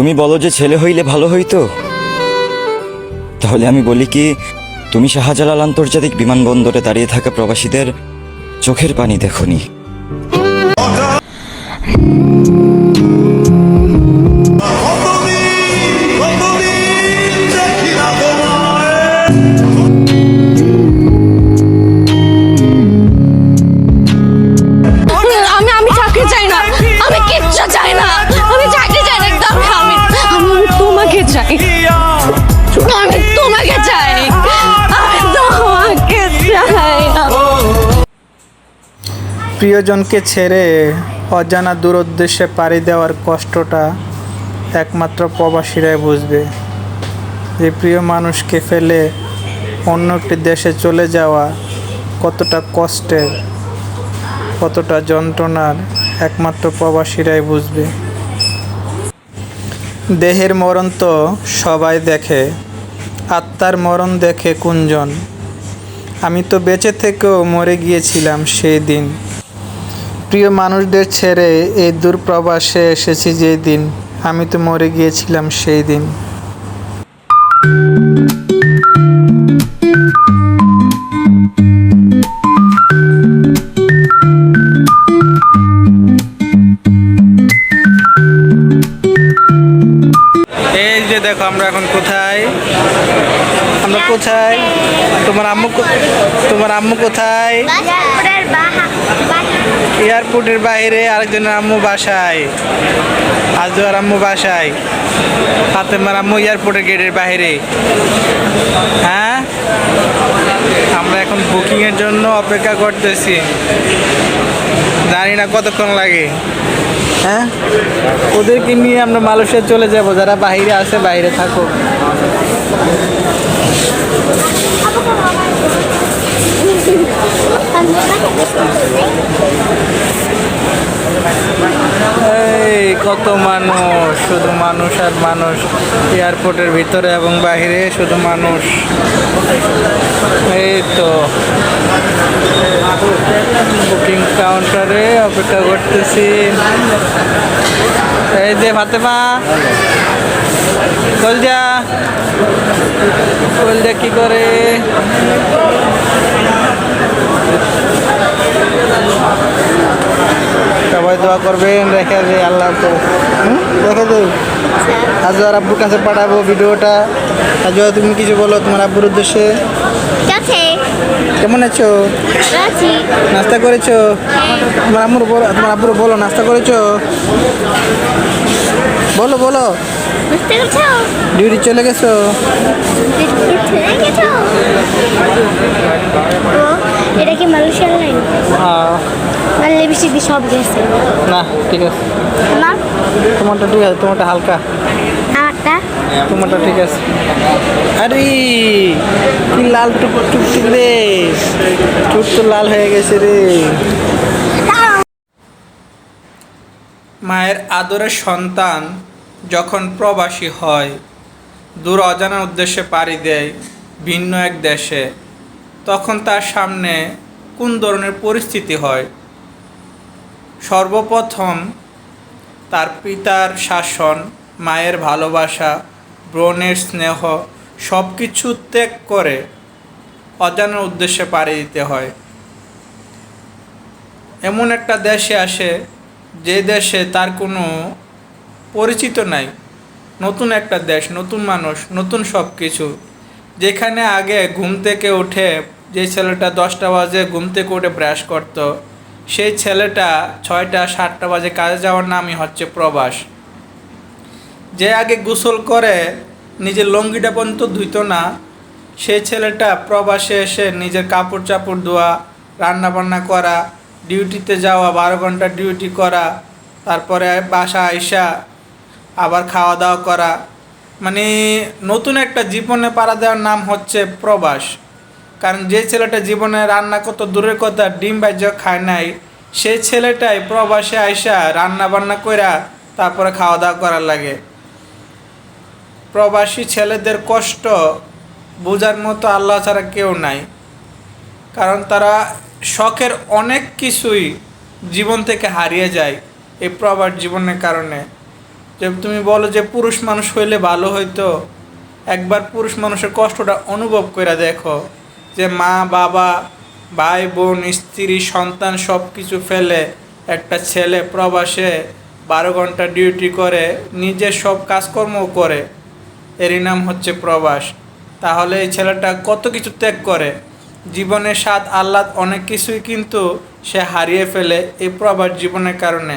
তুমি বলো যে ছেলে হইলে ভালো হইতো? তাহলে আমি বলি কি, তুমি শাহজালাল আন্তর্জাতিক বিমানবন্দরে দাঁড়িয়ে থাকা প্রবাসীদের চোখের পানি দেখনি। আমি তোমাকে চাই। তোমাকে চাই। প্রিয়জনকে ছেড়ে অজানা দূরোদ্দেশ্যে পাড়ি দেওয়ার কষ্টটা একমাত্র প্রবাসীরাই বুঝবে। যে প্রিয় মানুষকে ফেলে অন্য একটি দেশে চলে যাওয়া কতটা কষ্টের কতটা যন্ত্রণার একমাত্র প্রবাসীরাই বুঝবে। দেহের মরণ তো সবাই দেখে, আত্মার মরণ দেখে কুঞ্জন। আমি তো বেঁচে থেকেও মরে গিয়েছিলাম সেই দিন। প্রিয় মানুষদের ছেড়ে এই দূরপ্রবাসে এসেছি যেই দিন, আমি তো মরে গিয়েছিলাম সেই দিন। দেখো আমরা এখন কোথায়? আমরা কোথায়? তোমার আম্মু তোমার আম্মু কোথায়? এয়ারপোর্টের বাইরে আরেকজনের আম্মু বাসায়। আজওয়ার আম্মু বাসায়। ফাতেমার আম্মু এয়ারপোর্টের গেটের বাইরে। হ্যাঁ? আমরা এখন বুকিংয়ের জন্য অপেক্ষা করতেছি। জানি না কতক্ষণ লাগে। হ্যাঁ? ওদেরকে নিয়ে আমরা মালয়েশিয়া চলে যাব, যারা বাইরে আছে, বাইরে থাকো। এই, কত মানুষ, শুধু মানুষ আর মানুষ। এয়ারপোর্টের ভিতরে এবং বাইরে শুধু মানুষ। এই তো বুকিং কাউন্টারে অপেক্ষা করতেছি। এই যে ফাতেমা। কলজা কলজা কি করে? সবাই দোয়া করবেন, রেখে দে আল্লাহ তো? রেখে দে। আজ আর আব্বুর কাছে পাঠাবো ভিডিওটা। আজ তুমি কিছু বলো তোমার আব্বুর উদ্দেশ্যে। আছে কেমন আছো? আছি। নাস্তা করেছ? তোমার আম্মুর বলো তোমার আব্বুর বলো নাস্তা করেছ? বলো বলো। ডিউটি চলে গেছো? এটা কি মালয়েশিয়ার লাইন? হ্যাঁ। বেশি সব গেছে? না ঠিক আছে। আমার তোমারটা ঠিক আছে তোমারটা হালকা। তোমারটা ঠিক আছে। আরে, কি লাল রে। টুক তো লাল হয়ে গেছে রে। মায়ের আদরের সন্তান যখন প্রবাসী হয়, দূর অজানা উদ্দেশ্যে পাড়ি দেয় ভিন্ন এক দেশে, তখন তার সামনে কোন ধরনের পরিস্থিতি হয়? সর্বপ্রথম তার পিতার শাসন মায়ের ভালোবাসা, ব্রণের স্নেহ সব কিছু ত্যাগ করে অজানা উদ্দেশ্যে পাড়ি দিতে হয়। এমন একটা দেশে আসে যে দেশে তার কোনো পরিচিত নাই। নতুন একটা দেশ, নতুন মানুষ, নতুন সব কিছু যেখানে আগে ঘুম থেকে উঠে যে ছেলেটা দশটা বাজে ঘুম থেকে উঠে ব্রাশ করত, সেই ছেলেটা ছয়টা, সাতটা বাজে কাজে যাওয়ার নামই হচ্ছে প্রবাস। যে আগে গোসল করে, নিজের লঙ্গিটা পর্যন্ত ধুইত না সেই ছেলেটা প্রবাসে এসে নিজের কাপড় চাপড় ধোয়া রান্না বান্না করা, ডিউটিতে যাওয়া, বারো ঘণ্টা ডিউটি করা, তারপরে বাসা আইসা আবার খাওয়া দাওয়া করা। মানে নতুন একটা জীবনে পাড়া দেওয়ার নাম হচ্ছে প্রবাস। কারণ যে ছেলেটা জীবনে রান্না কত দূরের কথা, ডিম বাজ্য খায় নাই সেই ছেলেটাই প্রবাসে আইসা রান্না বান্না কইরা তারপরে খাওয়া দাওয়া করার লাগে। প্রবাসী ছেলেদের কষ্ট বোঝার মতো আল্লাহ ছাড়া কেউ নাই। কারণ তারা শখের অনেক কিছুই জীবন থেকে হারিয়ে যায় এই প্রবাস জীবনের কারণে। যে তুমি বলো যে পুরুষ মানুষ হইলে ভালো হইতো, একবার পুরুষ মানুষের কষ্টটা অনুভব করে দেখো যে মা, বাবা, ভাই, বোন, স্ত্রী, সন্তান সব কিছু ফেলে একটা ছেলে প্রবাসে বারো ঘণ্টা ডিউটি করে, নিজের সব কাজকর্মও করে। এরই নাম হচ্ছে প্রবাস। তাহলে এই ছেলেটা কত কিছু ত্যাগ করে? জীবনের স্বাদ, আহ্লাদ অনেক কিছুই কিন্তু সে হারিয়ে ফেলে এই প্রবাস জীবনের কারণে।